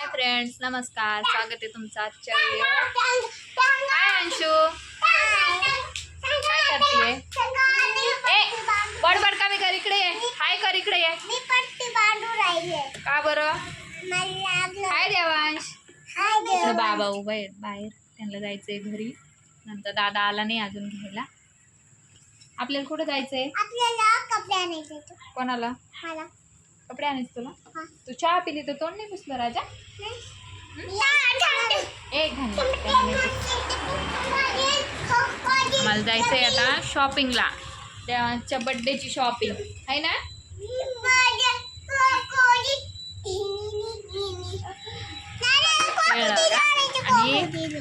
Hi friends नमस्कार. स्वागत आहे तुमचं आजच्या व्हिडिओ हाय अंशू. काय करतीये? ए बडबड कमी कर इकडे ये. हाय कर इकडे ये. मी पट्टी बांधू राहिले का बरं? हाय देवांश. इकडे. बाबा उभा आहेत बाहेर. त्यांना जायचंय घरी. नंतर दादा आला नाही अजून घ्यायला. आपल्याला कुठं जायचंय? आपल्याला कपडे आणायचे होते. कोणाला? मला. कपडे आणायचे तुला. तू चहा पिली तर तोंड नाही पुसलं राजा? एक मला जायचंय आता शॉपिंगला देवांच्या बड्डेची शॉपिंग आहे ना? आणि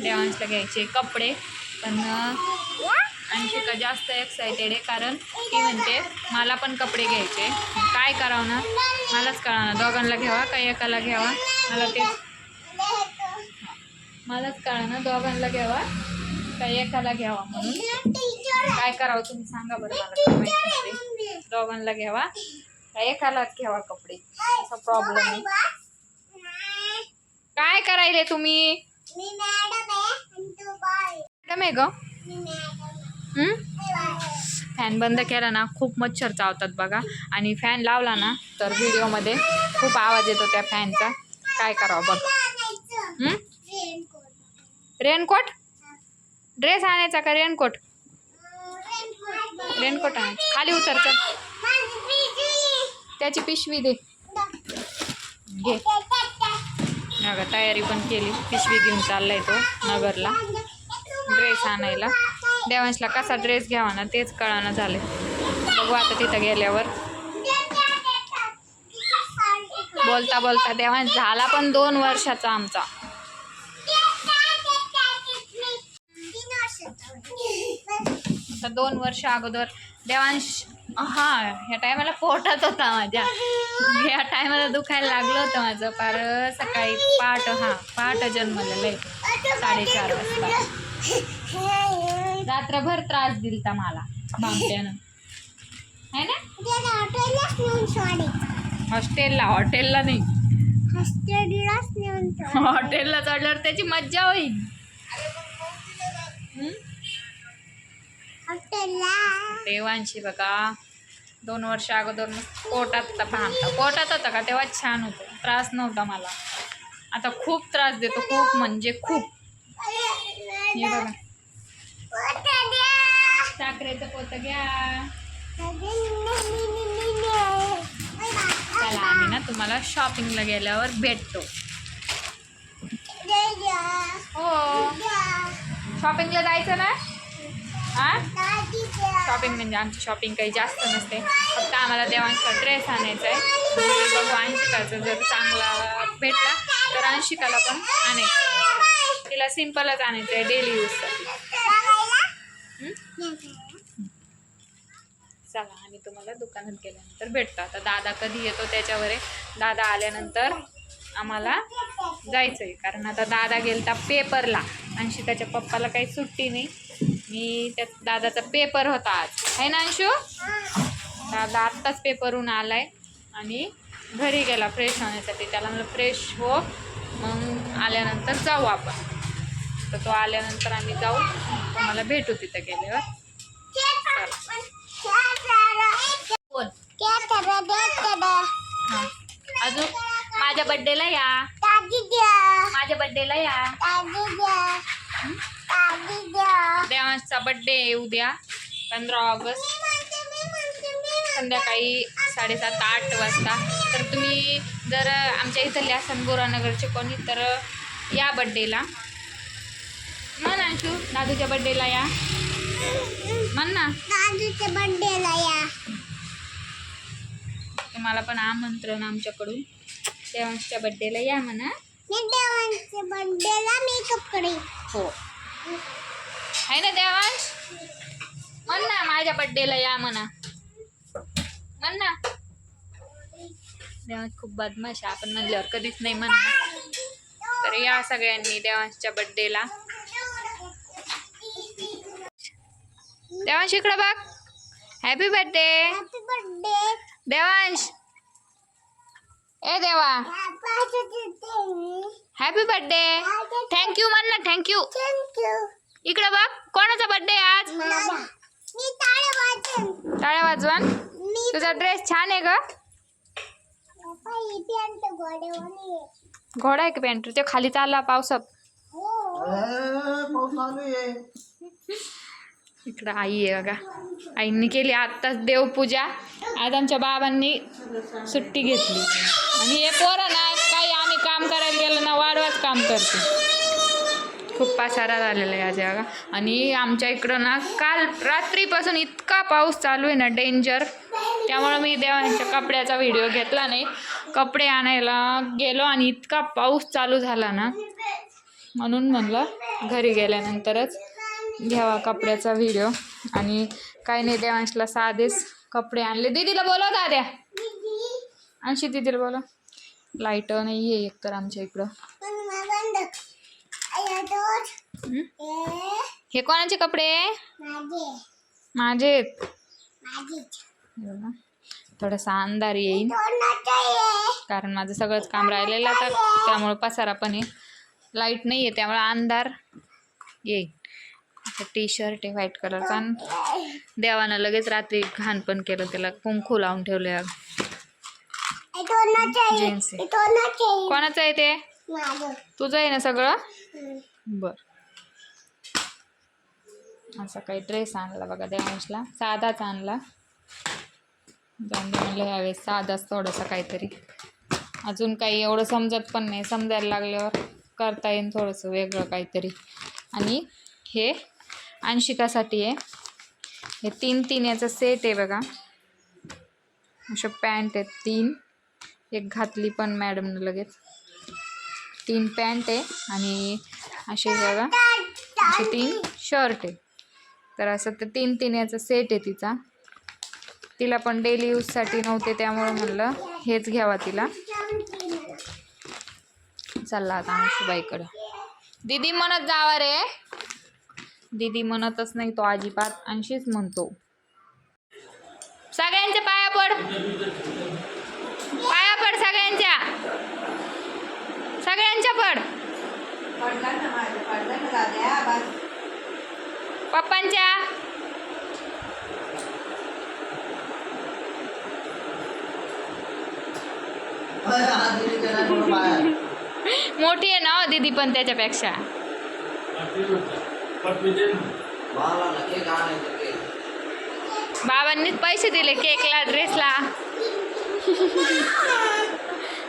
देवांशला घ्यायचे कपडे. पण अंशिका जास्त एक्सायटेड आहे कारण ती म्हणते मला पण कपडे घ्यायचे. काय करावं ना? मलाच कळा ना. दोघांना घ्यावा का एकाला घ्यावा मला ते मलाच कळा ना. दोघांना घ्यावा का एकाला घ्यावा म्हणून. काय करावं तुम्ही सांगा बरं मला. नाही. दोघांना घ्यावा का एकालाच घ्यावा कपडे? असा प्रॉब्लेम आहे. काय करायले तुम्ही? मी मॅडम आहे ग. फॅन बंद केला ना खूप मच्छर चावतात बघा. आणि फॅन लावला ना तर व्हिडिओमध्ये खूप आवाज येतो त्या फॅनचा काय करावं बघा. रेनकोट. ड्रेस आणायचा का रेनकोट रेनकोट. आणायचा. खाली उतर चल. त्याची पिशवी दे. घे. अगं तयारी पण केली. पिशवी घेऊन चाललाय तो नगरला. ड्रेस आणायला. देवांशला कसा ड्रेस घ्यावा ना तेच कळाना झाले बघू आता तिथं गेल्यावर. बोलता बोलता देवांश झाला पण दोन वर्षाचा आमचा. आता दोन वर्ष अगोदर देवांश हा ह्या टायमाला पोटात होता माझ्या. ह्या टायमाला दुखायला लागलं होतं माझं. फार सकाळी पहाट हा पहाट जन्मलेलं आहे. साडेचार वाजता. रात्रभर त्रास दिलता मला बामट्यानं है ना? हॉस्टेलला हॉटेलला नाही. हॉटेलला चढल्यावर त्याची मज्जा होईल. हं? देवांशी बघा. दोन वर्ष अगोदर पोटात होता भांगता पोटात होता का? तेव्हा छान होतं. त्रास नव्हता मला. आता खूप त्रास देतो. खूप म्हणजे खूप. हे बघा. साखरेचं पोतं घ्या. चला आम्ही ना तुम्हाला शॉपिंगला गेल्यावर भेटतो. हो. शॉपिंगला जायचं ना? शॉपिंग म्हणजे आमची शॉपिंग काही जास्त नसते. फक्त आम्हाला देवांचा ड्रेस आणायचा आहे. म्हणजे बघू अंशिकाचा जर चांगला भेटला तर अंशिकाला पण आणायचं. तिला सिम्पलच आणायचं आहे डेली यूजसाठी चला आम्ही तुम्हाला दुकानात गेल्यानंतर भेटतो. आता दादा कधी येतो त्याच्यावर? आहे दादा आल्यानंतर आम्हाला जायचं आहे कारण आता दादा गेलता पेपरला. अंशू त्याच्या पप्पाला काही सुट्टी नाही. मी त्या दादाचा पेपर होता आज. आहे ना अंशू? दादा आत्ताच पेपरहून आलाय. आणि घरी गेला फ्रेश होण्यासाठी. त्याला म्हणलं फ्रेश हो. मग आल्यानंतर जाऊ आपण. तर तो आल्यानंतर आम्ही जाऊ. तुम्हाला भेटू तिथं गेल्यावर. अजून माझ्या बड्डेला या. माझ्या बड्डेला या. देवांशचा बड्डे आहे उद्या पंधरा ऑगस्ट. संध्याकाळी साडेसात आठ वाजता. तर तुम्ही जर आमच्या इथले असाल गोरानगरचे कोणी तर या बड्डेला म्हण अंशू दादूच्या बड्डेला या. म्हण ना बर्थडेला या. तुम्हाला पण आमंत्रण आमच्याकडून. देवांशच्या बड्डेला या म्हणा. मी देवांच्या बर्थडेला मेकअप करेन. हो. आहे ना देवांश? म्हण ना माझ्या बड्डेला या म्हणा. म्हण ना देवांश खूप बदमाश आपण म्हणल्यावर कधीच नाही म्हणणार. तर या सगळ्यांनी देवांशच्या बड्डेला देवांश इकडं बघ. Happy birthday happy birthday Devansh. ए देवा. हॅपी बर्थडे थँक्यू म्हण ना थँक्यू इकडे बघ कोणाचा बर्थडे आज? टाळ्या वाजवान. मी तुझा ड्रेस छान आहे ग. घोडा आहे का पॅन्ट ते खाली चालला पावसात. हो. इकडं आई आहे बघा. आईंनी केली आत्ताच देवपूजा. आज आमच्या बाबांनी सुट्टी घेतली. आणि हे पोरं ना काही आम्ही काम करायला गेलो ना वाढवाच काम करते. खूप पासारा झालेला आहे आज बघा. आणि आमच्या इकडं ना काल रात्रीपासून इतका पाऊस चालू आहे ना डेंजर त्यामुळं मी देवांच्या कपड्याचा व्हिडिओ घेतला नाही. कपडे आणायला गेलो आणि इतका पाऊस चालू झाला ना. म्हणून म्हणलं घरी गेल्यानंतरच घ्यावा कपड्याचा व्हिडिओ आणि काही नाही देवांशला साधेच कपडे आणले. दीदीला बोलव दाद्या. आणशी दीदीला बोलव. लाइट नाही आहे एकतर आमच्या इकडं. हे कोणाचे कपडे? माझे. माझे थोडासा अंधार येईल कारण माझं सगळंच काम राहिलेलं तर त्यामुळं पसारा पण आहे लाइट नाही आहे त्यामुळं अंधार येईल. टी शर्ट आहे व्हाईट कलरचा आणि देवानं लगेच रात्री घाण पण केलं त्याला कुंकू लावून ठेवले ए कोणाचं आहे ते? तुझं आहे ना सगळं? बर. असा काही ड्रेस आणला बघा देवांशला साधाच आणला. जाऊन म्हणलं साधाच थोडासा काहीतरी. अजून काही एवढं समजत पण नाही समजायला लागल्यावर करता येईल थोडंसं वेगळं काहीतरी. आणि हे अंशिकासाठी आहे. हे तीन तीन याचा सेट आहे बघा. अशा पॅन्ट आहेत तीन. एक घातली पण मॅडमनं लगेच. तीन पॅन्ट आहे आणि असे बघा. असे तीन शर्ट आहे. तर असं ते तीन तीन याचा सेट आहे तिचा. तिला पण डेली यूजसाठी नव्हते त्यामुळं म्हणलं हेच घ्यावा तिला. चालला आता अंशुबाईकडं. दीदी म्हणत जावा रे. दीदी म्हणतच नाही तो अजिबात अंशीच म्हणतो. सगळ्यांच्या पाया पड. पाया पड सगळ्यांच्या. सगळ्यांच्या पड. पप्पांच्या. मोठी आहे ना हो दीदी पण त्याच्यापेक्षा. बाबांनीच पैसे दिले केकला ड्रेसला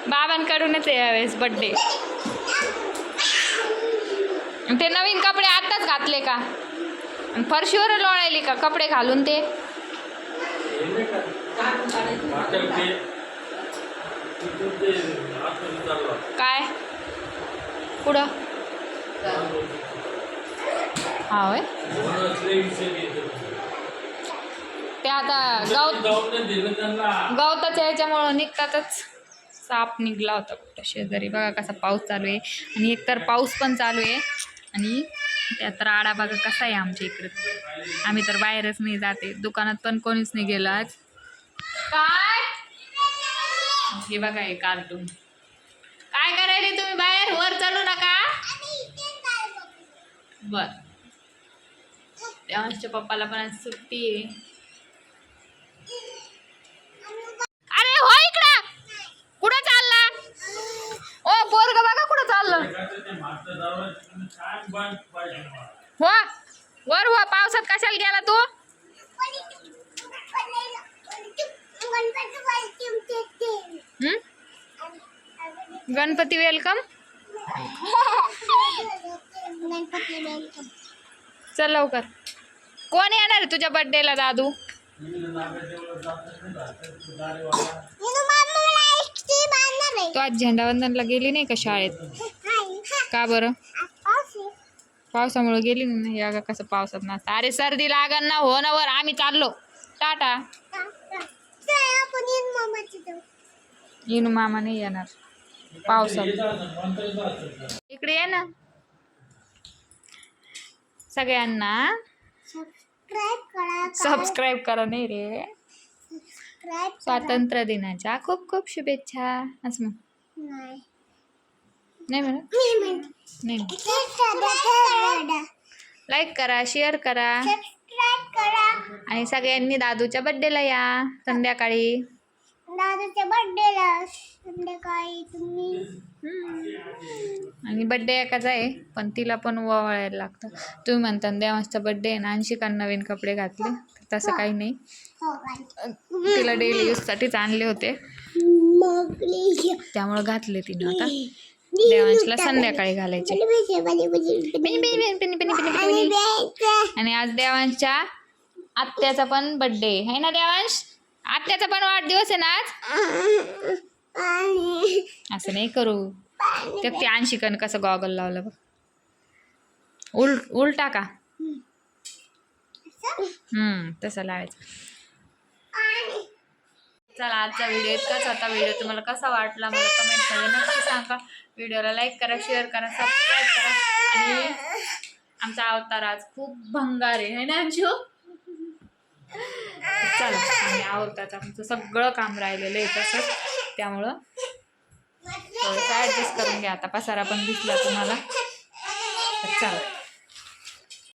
बाबांकडूनच आहे यावेळेस बड्डे ते नवीन कपडे आत्ताच घातले का? फरशीवर लोळायली का कपडे घालून ते? काय? पुढं. हा होय. ते आता गवत गवताच्या ह्याच्यामुळं निघतातच. साप निघला होता कुठं शेजारी. बघा कसा पाऊस चालू आहे. आणि एकतर पाऊस पण चालू आहे. आणि त्यात राडा बघा कसा आहे आमच्या इकडे. आम्ही तर बाहेरच नाही जाते दुकानात पण कोणीच नाही गेलं आज. काय? हे बघा हे कार्टून. काय करायले तुम्ही बाहेर? वर चालू नका. बर. तेव्हाच्या पप्पाला पण आज सुट्टी आहे. अरे हो इकडं. कुठं चालला? ओ पोरग बघा कुठं चाललं. हो वर हो पावसात कशाला गेला तू? गणपती वेलकम चल लवकर. कोण येणार आहे तुझ्या बर्थडेला दादू? तू आज झेंडावंदनला गेली नाही का शाळेत? का बरं? पावसामुळे गेली नाही अगं कसं पावसात ना अरे सर्दी लागन ना हो ना वर. आम्ही चाललो. टाटा. इनू मामा नाही येणार. पावसात. इकडे ये ना. सगळ्यांना. सबस्क्राईब करा सबस्क्राईब करा नाही रे. सबस्क्राईब स्वातंत्र्य दिनाच्या खूप खूप शुभेच्छा. असं म्हण. नाही. लाईक करा शेअर करा. करा. आणि सगळ्यांनी दादूच्या बड्डेला या संध्याकाळी. दादाच्या बर्थडेला संध्याकाळी तुम्ही आणि बड्डे एकाचा आहे पण तिला पण ओवाळायला लागतं तुम्ही म्हणता देवांचा बड्डे आहे ना अंशिका नवीन कपडे घातले तर तसं काही नाही हो तिला डेली यूजसाठीच आणले होते त्यामुळं घातले तिनं आता देवांशला संध्याकाळी घालायचे. आणि आज देवांशच्या आत्याचा पण बड्डे आहे ना देवांश आत्याचा पण वाढदिवस आहे ना आज असं नाही करू. ते ते अंशिकानं कसं गॉगल लावलं बघ. उल उलटा का हम्म. तसं लावायचं. चला आजचा व्हिडिओ इतकाच होता. व्हिडिओ तुम्हाला कसा वाटला मला कमेंटमध्ये नक्की सांगा. व्हिडिओला लाईक करा शेअर करा सबस्क्राईब करा. आणि आमचा अवतार आज खूप भंगार आहे. है ना अंशू? चला आणि आवडतात आमचं सगळं काम राहिलेलं आहे तसंच त्यामुळं. थोडंसं ॲडजस्ट करून घ्या. आता पसारा पण दिसला तुम्हाला. चला.